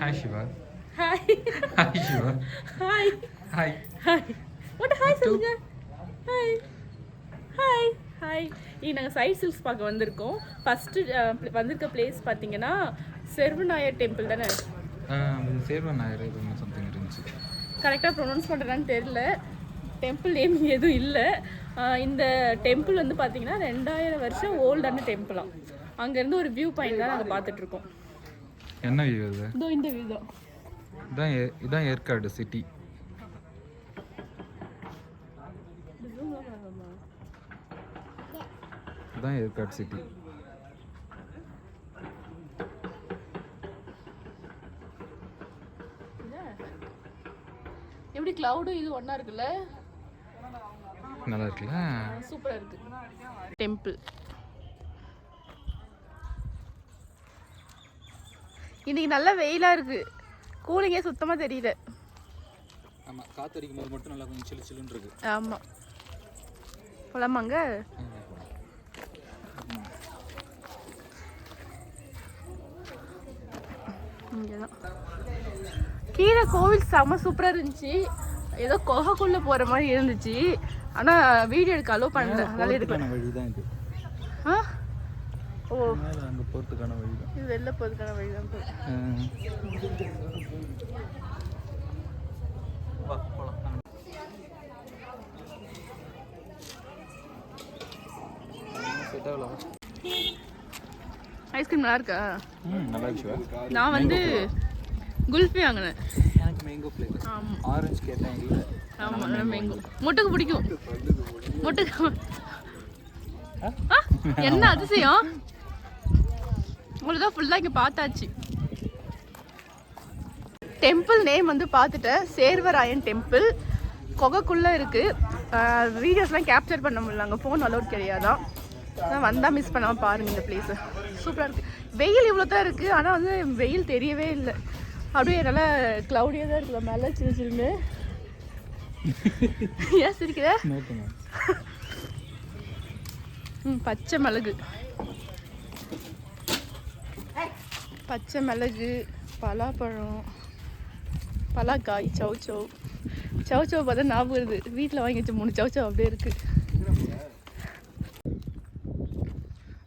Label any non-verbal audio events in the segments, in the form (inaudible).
Hi Siva hi hi Siva hi hi hi மட்டும் hi சொல்லுங்க. Hi hi hi இங்கே நாங்கள் சைட் சில்க்ஸ் பார்க்க வந்திருக்கோம். ஃபஸ்ட்டு வந்திருக்க பிளேஸ் பார்த்தீங்கன்னா செர்வநாயர் டெம்பிள் தானே? சேர்வன் நாயர் இது சம்திங் இருந்துச்சு. கரெக்டாக ப்ரொனவுன்ஸ் பண்ணுறான்னு தெரில டெம்பிள் நேம் எதுவும் இல்லை. இந்த டெம்பிள் வந்து பார்த்தீங்கன்னா ரெண்டாயிரம் வருஷம் ஓல்டான டெம்பிளாம் அங்கேருந்து ஒரு வியூ பாயிண்ட் தான் நாங்கள் பார்த்துட்ருக்கோம் என்ன வியூ இது? இதோ இந்த வியூ தான் இதான் இதான் ஏற்காடு சிட்டி இதான் ஏற்காடு சிட்டி எப்படி க்ளவுடும் இது ஒன்றா இருக்குல்ல? நல்லா இருக்குல்ல? சூப்பராக இருக்கு. டெம்பிள் இன்னைக்கு நல்ல வெயிலாக இருக்கு. கூலிங்கே சுத்தமாக தெரியல. ஆமாம் காத்தடிக்கும் போது மட்டும் நல்லா கொஞ்சம் சில்லு சில்லுன்னு இருக்கு. ஆமாம் போலாமாங்க கீழே கோவில் செம சூப்பராக இருந்துச்சு. ஏதோ குகைக்குள்ளே போகிற மாதிரி இருந்துச்சு. ஆனால் வீடியோ எடுக்க அலோவ் பண்ணல. அதனால எடுக்கல. வழி தான் இது. ஆ? ஓ. அங்கே போகிறதுக்கான வழி தான். இது வெளில போகிறதுக்கான வழி தான் போய் செட் ஆகலாம் ஐஸ்கிரீம் நல்லா இருக்கா? ம் நல்லா இருக்கு நான் வந்து குல்ஃபி வாங்கினேன். எனக்கு மேங்கோ ஃப்ளேவர் ஆமாம் ஆரஞ்சு கேட்டேன் இல்லை ஆமாம் மேங்கோ முட்டுக்கு பிடிக்கும். முட்டுக்கு ஆ, என்ன அதிசயம்? உங்களுக்கு ஃபுல்லாக இங்கே பார்த்தாச்சு. டெம்பிள் நேம் வந்து பார்த்துட்டேன் சேர்வராயன் டெம்பிள் குகைக்குள்ளே இருக்குது வீடியோஸ்லாம் கேப்சர் பண்ண முடியல. அங்கே ஃபோன் அலோட் கிடையாதான் வந்தால் மிஸ் பண்ணாமல் பாருங்கள் இந்த பிளேஸை சூப்பராக இருக்குது வெயில் இவ்வளோ தான் இருக்குது ஆனால் வந்து வெயில் தெரியவே இல்லை. அப்படியே நல்லா க்ளவுடியாக தான் இருக்குது மேலே சின்ன சின்ன (laughs) ஏன் சிரிக்கிற? ம் பச்சை மிளகு. பச்சை மிளகு பலாப்பழம் பலாக்காய் சவு சவு சவு சவு பார்த்தா ஞாபகம் வருது. வீட்டில் வாங்கி வச்ச மூணு சவு சவு அப்படியே இருக்கு.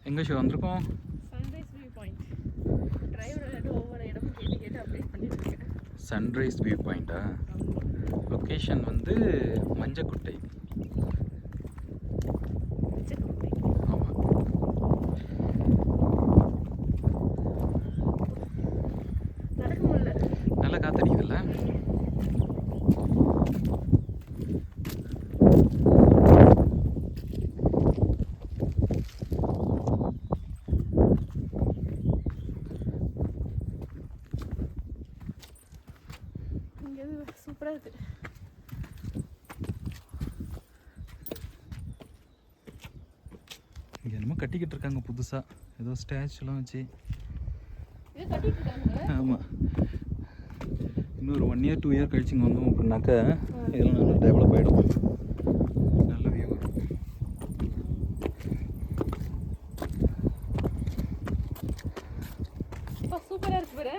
எங்கே ஷோ வந்திருக்கோம்? சன்ரைஸ் வியூ பாயிண்ட் டிரைவர் ஒவ்வொரு இடமும் கேட்டு கேட்டு அப்டேட் பண்ணிட்டு சன்ரைஸ் வியூ பாயிண்டா லொக்கேஷன் வந்து மஞ்சக்குட்டை ஆமாம் நடக்க முடியல நல்லா காத்தடிக்குதுல்ல இங்கே சூப்பராக இருக்கு இங்கே என்னமோ கட்டிக்கிட்டு இருக்காங்க புதுசாக ஏதோ ஸ்டாச்சுலாம் வச்சு. ஆமாம் இன்னொரு ஒன் இயர் டூ இயர் கழிச்சு இங்கே வந்தோம் அப்படின்னாக்கா இதெல்லாம் நல்லா டெவலப் ஆகிடும் நல்ல வியூ வரும் சூப்பராக இருக்கு பாரு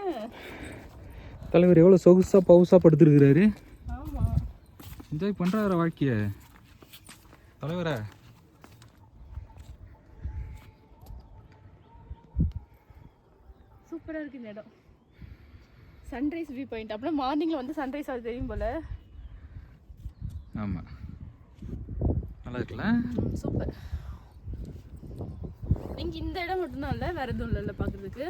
தலைவர் எவ்வளோ சொகுசாக பவுசாக படுத்துருக்கிறாரு? என்ஜாய் பண்ணுறாரு வாழ்க்கைய? தலைவரே. சூப்பராக இருக்கு இந்த இடம். சன்ரைஸ் வியூ பாயிண்ட் அப்புறம் மார்னிங்கில் வந்து சன்ரைஸ் அது தெரியும் போல. ஆமாம் நல்லா இருக்குல்ல? சூப்பர். இங்கே இந்த இடம் மட்டும்தான் இல்லை வேற எதுவும் இல்லைல்ல பார்க்குறதுக்கு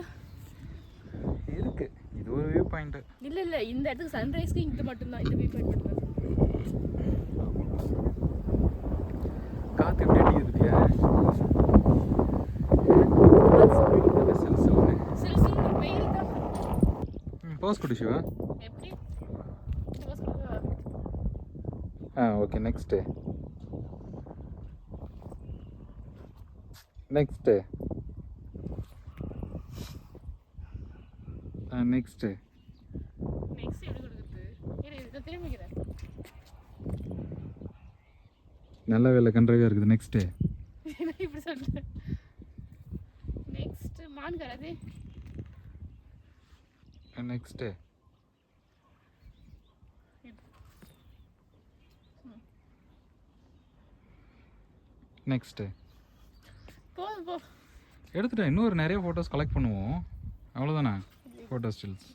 இருக்கு. இது ஒரு வியூ பாயிண்ட்டு இல்லை இல்லை இந்த இடத்துக்கு சன்ரைஸ்க்கு இங்கே மட்டும்தான். இந்த வியூ பாயிண்ட் மட்டும்தான். காற்று எப்படி தான். ம் போஸ் கொடு சிவா? ஆ okay next next next Next. எப்படி கொடுக்குறது. இரு, இதை திரும்பிக்கிறேன் நல்ல வேலை கன்றாவியாக இருக்குது. நெக்ஸ்ட்டு என்ன (laughs) இப்படி சொல்றேன். நெக்ஸ்ட் மான் கராதே நெக்ஸ்ட்டு நெக்ஸ்ட்டு போதும் போ. எடுத்துட்டேன். இன்னொரு நிறைய ஃபோட்டோஸ் கலெக்ட் பண்ணுவோம். அவ்வளோதானே ஃபோட்டோ ஸ்டில்ஸ்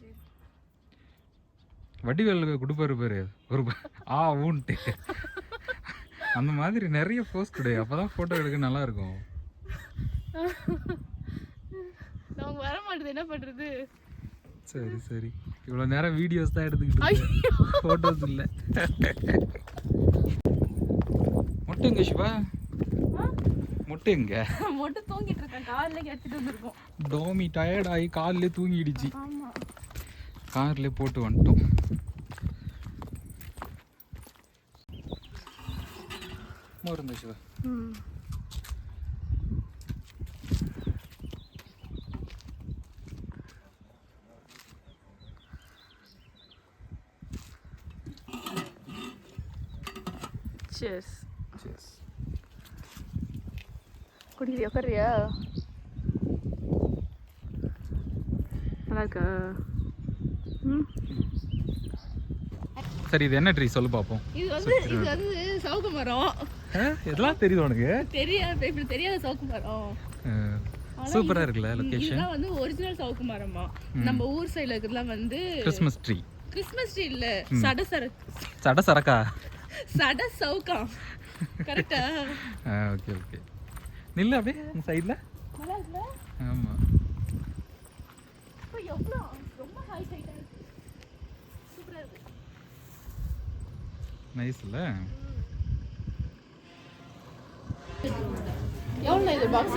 வடிவேலுக்கு கொடுப்பாரு பேர். ஒரு ஆ ஊன்ட்டு. அந்த மாதிரி நிறைய போஸ்ட் கொடு. அப்போ தான் ஃபோட்டோ எடுக்க நல்லா இருக்கும் நமக்கு வர மாட்டேது என்ன பண்றது? சரி சரி. இவ்வளோ நேரம் வீடியோஸ் தான் எடுத்துக்கிட்டு ஃபோட்டோஸ் இல்லை. முட்டை எங்க சிவா? முட்டை எங்க (laughs) மட்டும் தூங்கிட்டு இருக்கேன். கார்ல எடுத்துட்டு வந்திருக்கோம். டோமி டயர்ட் ஆகி கார்லேயே தூங்கிடுச்சு. ஆமா. கார்லேயே போட்டு வந்துட்டோம். மருந்து சிவா. Cheers. குடிக்கிறியா உட்காரியா நல்லா இருக்கா ம் சரி இது என்ன ட்ரீ சொல்லு பார்ப்போம் இது வந்து இது வந்து சவுக்கு மரம். இதெல்லாம் தெரியுது உனக்கு? தெரியாத இப்படி தெரியாத சவுக்கு மரம். சூப்பராக இருக்குல்ல ம், லொக்கேஷன் இதெல்லாம் வந்து ஒரிஜினல் சவுக்கு மரமா. நம்ம ஊர் சைடுல இருக்கிறதுலாம் வந்து கிறிஸ்மஸ் ட்ரீ கிறிஸ்மஸ் ட்ரீ இல்ல சட சர சட சரக்கா? சட சவுக்கா. கரெக்டா ஓகே ஓகே நில்லு அப்படியே இந்த சைடில் ஆமாம் நைஸ் இல்லை? எவ்வளோ இது பாக்ஸ்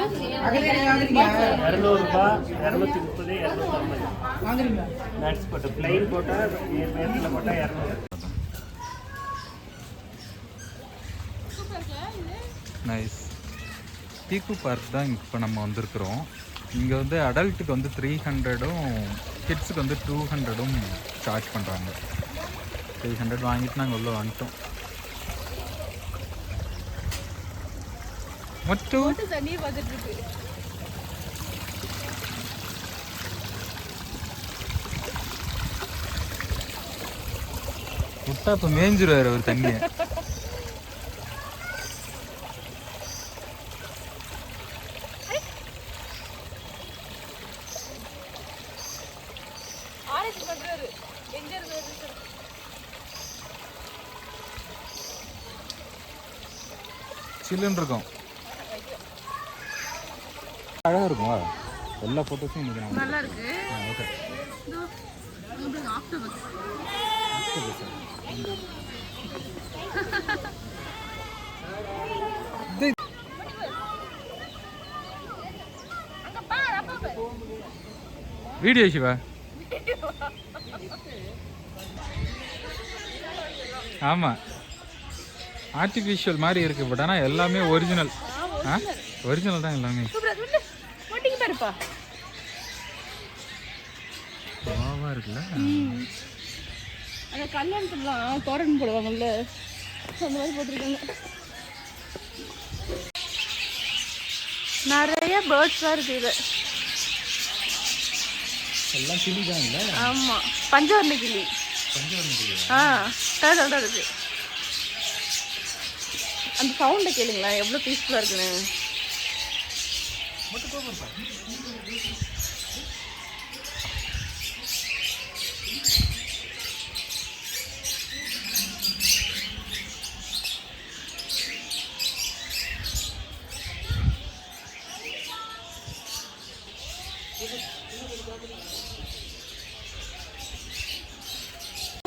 இரநூத்தி முப்பது நட்ஸ் போட்டு பிளைன் போட்டால் நேரத்தில் போட்டால் இரநூறு. நைஸ் பீக்கு பார்க் தான் இப்போ நம்ம வந்திருக்கிறோம். இங்கே வந்து அடல்ட்டுக்கு வந்து த்ரீ ஹண்ட்ரடும் கிட்ஸுக்கு வந்து டூ ஹண்ட்ரடும் சார்ஜ் பண்ணுறாங்க த்ரீ ஹண்ட்ரட் வாங்கிட்டு நாங்கள் உள்ள வந்துட்டோம். மட்டும் விட்டா இப்போ மேய்ஞ்சிருவார் அவர் தண்ணியை ஆரேஞ்ச் பண்றாரு எங்க இருந்து வருது சில்லுன்னு இருக்கும் அழகாக இருக்கும்? வா. எல்லா ஃபோட்டோஸும் இன்னைக்கு நான் நல்லா இருக்கு ஓகே வீடியோ சிவா. ஆமாம் ஆர்டிஃபிஷியல் மாதிரி இருக்கு பட் ஆனால் எல்லாமே ஒரிஜினல் ஆ? ஒரிஜினல் தான் எல்லாமே. பாவா இருக்குல்ல? அந்த கல்யாணத்துலாம் தோரணம் போடுவாங்கல்ல. அந்த மாதிரி போட்டிருக்காங்க. நிறைய பேர்ட்ஸாக இருக்கு இது எல்லாம் கிளி தான் இல்லை ஆமாம் பஞ்சவர்ண கிளி ஆ டேர்டல் தான் இருக்கு அந்த சவுண்டை கேளுங்களேன். எவ்வளோ பீஸ்ஃபுல்லாக இருக்குன்னு.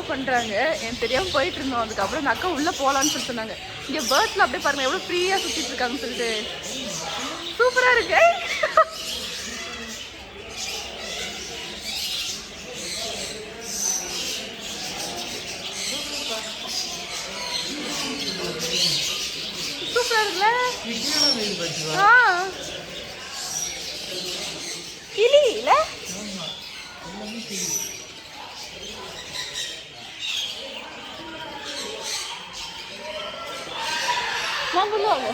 பண்ணுறாங்க எனக்கு தெரியாமல் போயிட்டு இருந்தோம். அதுக்கப்புறம் இந்த அக்கா உள்ளே போகலான்னு சொல்லி சொன்னாங்க. இங்கே பேர்ட்ஸ்ல அப்படியே பாருங்க எவ்வளோ ஃப்ரீயாக சுற்றிட்டு இருக்காங்கன்னு சொல்லிட்டு. சூப்பராக இருக்கு. சூப்பராக இருக்குல்ல? ஆ. கிளி இல்ல வாங்க உள்ள வாங்க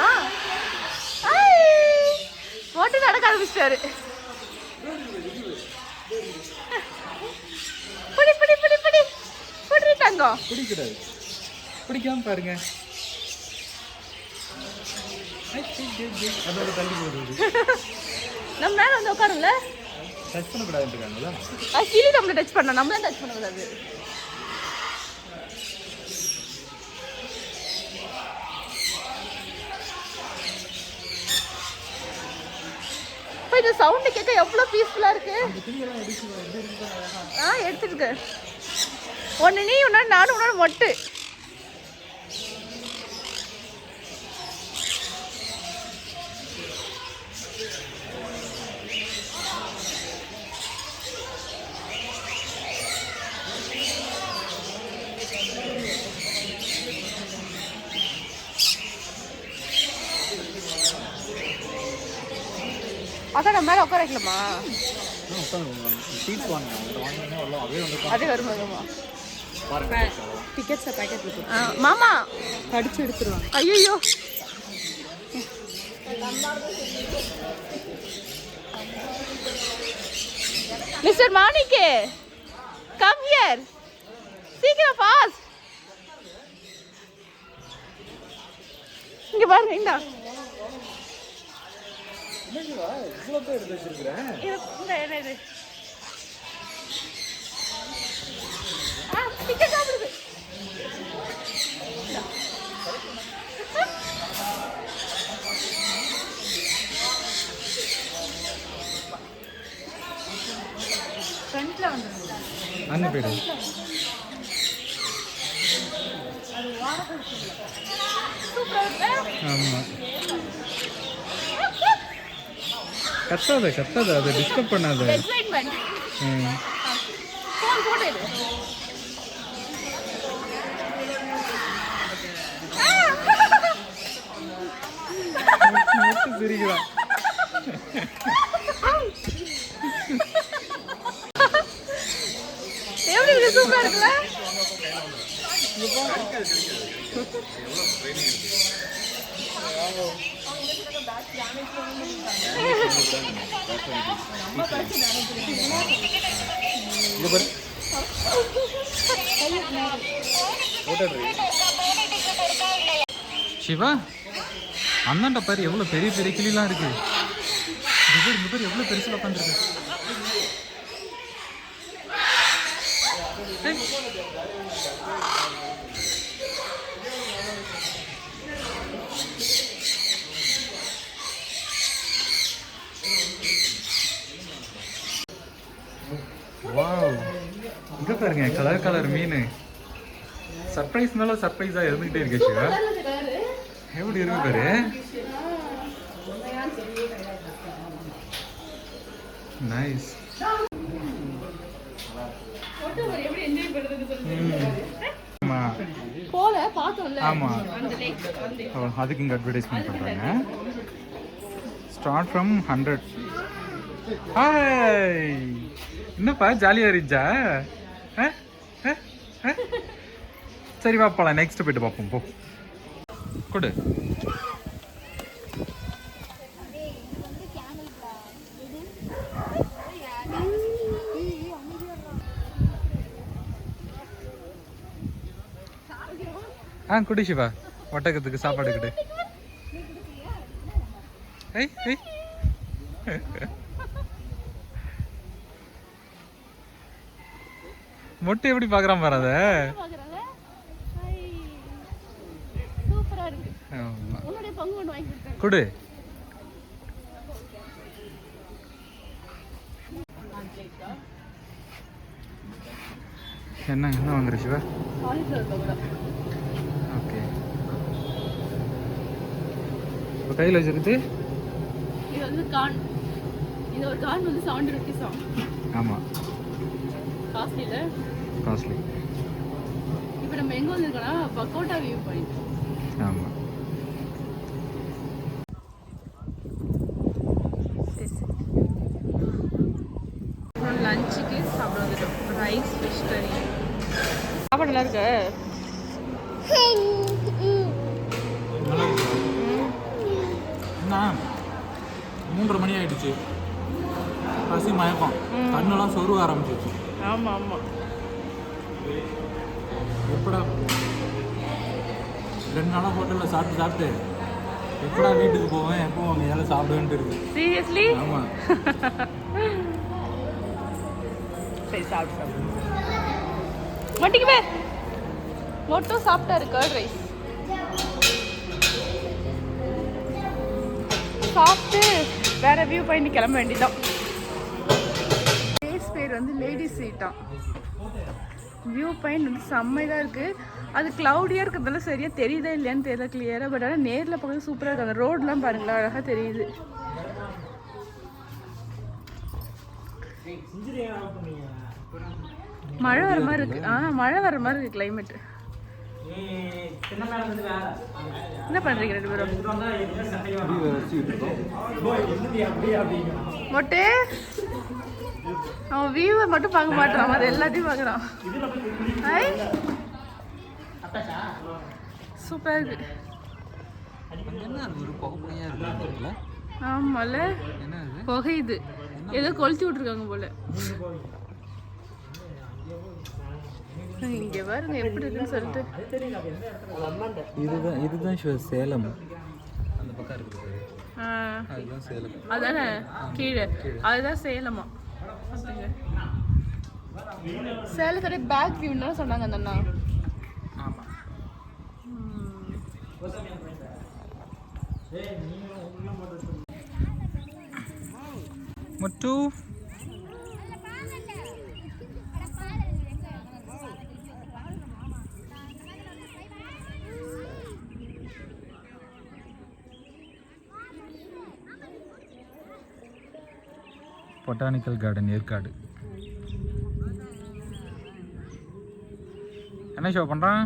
ஆ ஐ! ஓட்டு நடக்க ஆரம்பிச்சிட்டாரு பிடி பிடி பிடி பிடி. பிடி தங்கம். பிடிக்கூடாது பிடிக்காம பாருங்க. அதோட தள்ளி போடுறது நம்ம மேல வந்து உட்காருங்கள டச் பண்ணக்கூடாதுன்றாங்களா அது கிளி நம்மள டச் பண்ண நம்மள டச் பண்ணக்கூடாது? இப்ப இந்த சவுண்ட் கேட்க எவ்வளவு பீஸ்ஃபுல்லா இருக்கு? எடுத்துருக்கு ஒன்று நீ ஒன்று நானும் ஒன்று மொட்டு. அதான் நம்ம மேலே உட்கார வைக்கலாமா அதே அது வரும்? பாருங்க. டிக்கெட்ஸை மாமா. கடிச்சு எடுத்துருவாங்க. ஐயோ மிஸ்டர் மாணிக்கே கம் ஹியர் சீக்கிரம் ஃபாஸ்ட் இங்க பாருங்க இந்தா இவ்வளோ பேர் எடுத்து வச்சிருக்கிறேன் இது இந்த என்ன இது ஆ டிக்கெட் சாப்பிடுது. ஃப்ரண்ட்டில் வந்துருங்க அங்கே போயிடு ஆமாம் கத்தாத கத்தாத அதை டிஸ்டர்ப் பண்ணாத. சிரிக்கிறான். எப்படி இருக்கு? சூப்பரா இருக்குல்ல? (laughs) இங்க பாரு சிவா அந்தாண்ட பாரு எவ்வளோ பெரிய பெரிய கிளிலாம் இருக்கு. இங்க பாரு, எவ்வளோ பெருசில் உட்காந்துருக்கு வாவ் இங்க பாருங்க கலர் கலர் மீன். சர்ப்ரைஸ் மேல சர்ப்ரைஸா இருந்துகிட்டே இருக்கு சிவா. எப்படி இருக்கு பாரு? நைஸ் போல பார்த்தோம்ல. ஆமா. அதுக்கு இங்க அட்வர்டைஸ்மெண்ட் பண்றாங்க. ஸ்டார்ட் ஃப்ரம் ஹண்ட்ரட் ஹாய் என்னப்பா ஜாலியா இருந்துச்சா? ஆ? சரி வா போலாம். நெக்ஸ்ட் போயிட்டு பார்ப்போம் போ. கொடு. ஆ குடி சிவா. ஒட்டகத்துக்கு சாப்பாடு கொடு. ஏய் ஏய். மொட்டை எப்படி பார்க்குறான் பாரு அதை? கொடு. என்ன என்ன வாங்குற சிவா? ஓகே. இப்போ கையில் வச்சிருக்கு இது வந்து கான். இந்த ஒரு கான் வந்து செவன்டி ருபீஸ் ஆமாம் காஸ்ட்லியில் காஸ்ட்லி இப்போ நம்ம எங்கே வந்திருக்கோம்னா பக்கோட்டா வியூ பாயிண்ட் ஆமாம் லஞ்சுக்கு சாப்பிட வந்துட்டோம் ரைஸ் ஃபிஷ் கறி சாப்பாடு நல்லா இருக்கு? மணி ஆயிடுச்சு. பசி மயக்கம். கண்ணெல்லாம் சொருக ஆரம்பிச்சிருச்சு. ஆமாம் ஆமாம் எப்படா? ரெண்டு நாளாக ஹோட்டலில் சாப்பிட்டு சாப்பிட்டு. எப்படா வீட்டுக்கு போவேன்? எப்போ அங்கே ஏதாவது சாப்பிடுவேன்ட்டு இருக்கு சீரியஸ்லி ஆமாம் சரி சாப்பிட்டு சாப்பிடு. மட்டிக்கு பேர் மொட்டும் சாப்பிட்டாரு கர்ட் ரைஸ் சாப்பிட்டு வேற வியூ பாயிண்ட் கிளம்ப வேண்டியதான் பேர் வந்து லேடிஸ் சீட்டான் வியூ பாயிண்ட் வந்து செம்மையாக இருக்குது அது க்ளவுடியாக இருக்கிறதுனால சரியாக தெரியுதா இல்லையான்னு தெரியல கிளியராக பட் ஆனால் நேரில் பார்க்குறது சூப்பராக இருக்கு. அந்த ரோடெலாம் பாருங்களேன் அழகாக தெரியுது. மழை வர மாதிரி இருக்கு. ஆ மழை வர மாதிரி இருக்கு கிளைமேட் என்ன பண்றீங்க ரெண்டு பேரும்? மொட்டே? அவன் வியூவை மட்டும் பார்க்க மாட்டான். அது எல்லாத்தையும் பார்க்குறான். ஐ. சூப்பராக இருக்கு புகை ஆமால. அது புகையுது. ஏதோ கொளுத்தி விட்ருக்காங்க போல. இங்க பாருங்க எப்படி இருக்குன்னு சொல்லிட்டு. இதுதான் இதுதான் சேலம். அந்த பக்கம் இருக்குது ஆ, அதுதான் சேலம் அதானே கீழே. அதுதான் சேலமா. அப்படிங்க. சேலத்தோட பேக் வியூன்னு சொன்னாங்க அந்த அண்ணா முட்டு பொட்டானிக்கல் கார்டன் ஏற்காடு. என்ன ஷோ பண்ணுறான்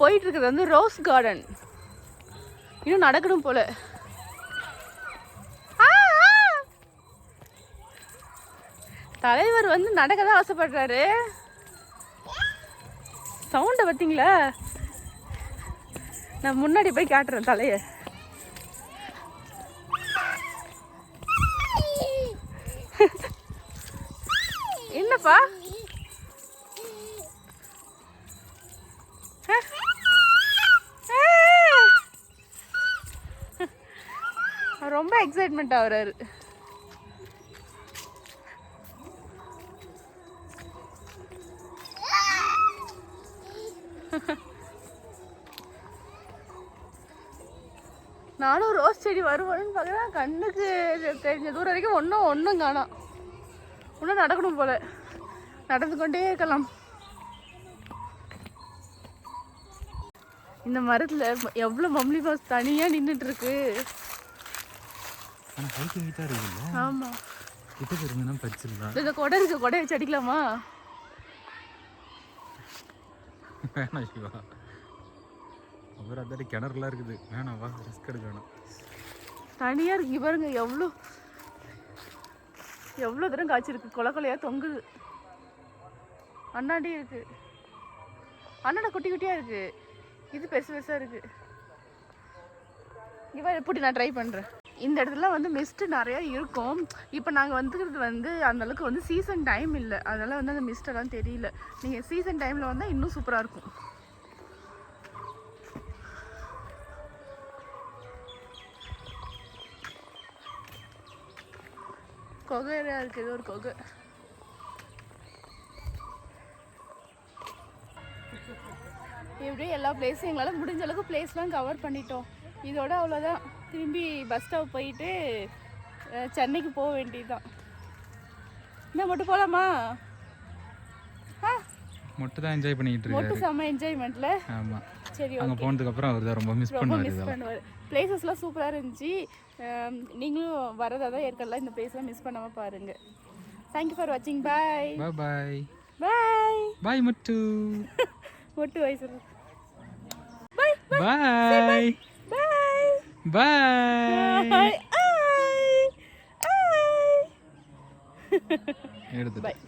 போயிட்டு இருக்கிறது வந்து ரோஸ் கார்டன். இன்னும் நடக்கணும் போல. தலைவர் வந்து நடக்க தான் ஆசைப்படுறாரு சவுண்டை பார்த்தீங்களா? நான் முன்னாடி போய் காட்டுறேன் தலைய. என்னப்பா? ரொம்ப எக்ஸைட்மெண்ட் ஆகுறாரு. நானும் ரோஸ் செடி வருவான்னு பார்க்குறேன். கண்ணுக்கு தெரிஞ்ச தூரம் வரைக்கும் ஒன்றும் ஒன்றும் காணோம். இன்னும் நடக்கணும் போல. நடந்து கொண்டே இருக்கலாம். இந்த மரத்தில் எவ்வளோ மம்லி பாஸ் தனியாக நின்றுட்டு இருக்கு. ஆனால் ஹைட் ஹைட்டாக இருக்குல்ல? ஆமாம் இந்த கொடை இருக்கு கொடை வச்சு அடிக்கலாமா? அவர் அதாடி கிணறுலாம் இருக்குது. வேணாம் வா ரிஸ்க் எடுக்க வேணாம். தனியாக இருக்கு பாருங்க எவ்வளோ எவ்வளோ தூரம் காய்ச்சிருக்கு கொலை கொலையாக தொங்குது. அண்ணாடி இருக்கு. அண்ணாடா குட்டி குட்டியாக இருக்கு. இது பெருசு பெருசாக இருக்கு. இவன் எப்படி நான் ட்ரை பண்ணுறேன் இந்த இடத்துல வந்து மிஸ்ட் நிறையா இருக்கும். இப்போ நாங்கள் வந்துக்கிறது வந்து அந்த அளவுக்கு வந்து சீசன் டைம் இல்லை. அதனால் வந்து அந்த மிஸ்ட் எல்லாம் தெரியல. நீங்கள் சீசன் டைமில் வந்தால் இன்னும் சூப்பராக இருக்கும். கொகை இருக்கு. ஏதோ ஒரு கொகை. இப்படியே எல்லா பிளேஸும் எங்களால் முடிஞ்ச அளவுக்கு பிளேஸ்லாம் கவர் பண்ணிட்டோம். இதோட அவ்வளோதான் திரும்பி பஸ் ஸ்டாப் போயிட்டு சென்னைக்கு போக வேண்டியதுதான். என்ன மட்டும் போகலாமா ஆ மட்டும் தான் என்ஜாய் பண்ணிக்கிட்டு மொட்டு இருக்காரு செம்ம என்ஜாய்மெண்ட்டில் ஆமாம் சரி அங்கே போனதுக்கப்புறம் அவர் தான் ரொம்ப மிஸ் பண்ணுவார் மிஸ் பண்ணுவார். பிளேசஸ்லாம் சூப்பராக இருந்துச்சு. நீங்களும் வரதா தான் ஏற்கனவே இந்த பிளேஸ்லாம் மிஸ் பண்ணாமல் பாருங்கள் தேங்க்யூ ஃபார் வாட்சிங் பாய் பாய் பாய் பாய் பாய் முட்டு மொட்டு வயசு பாய் பாய் பாய் பாய் பாய் எடுத்து பாய்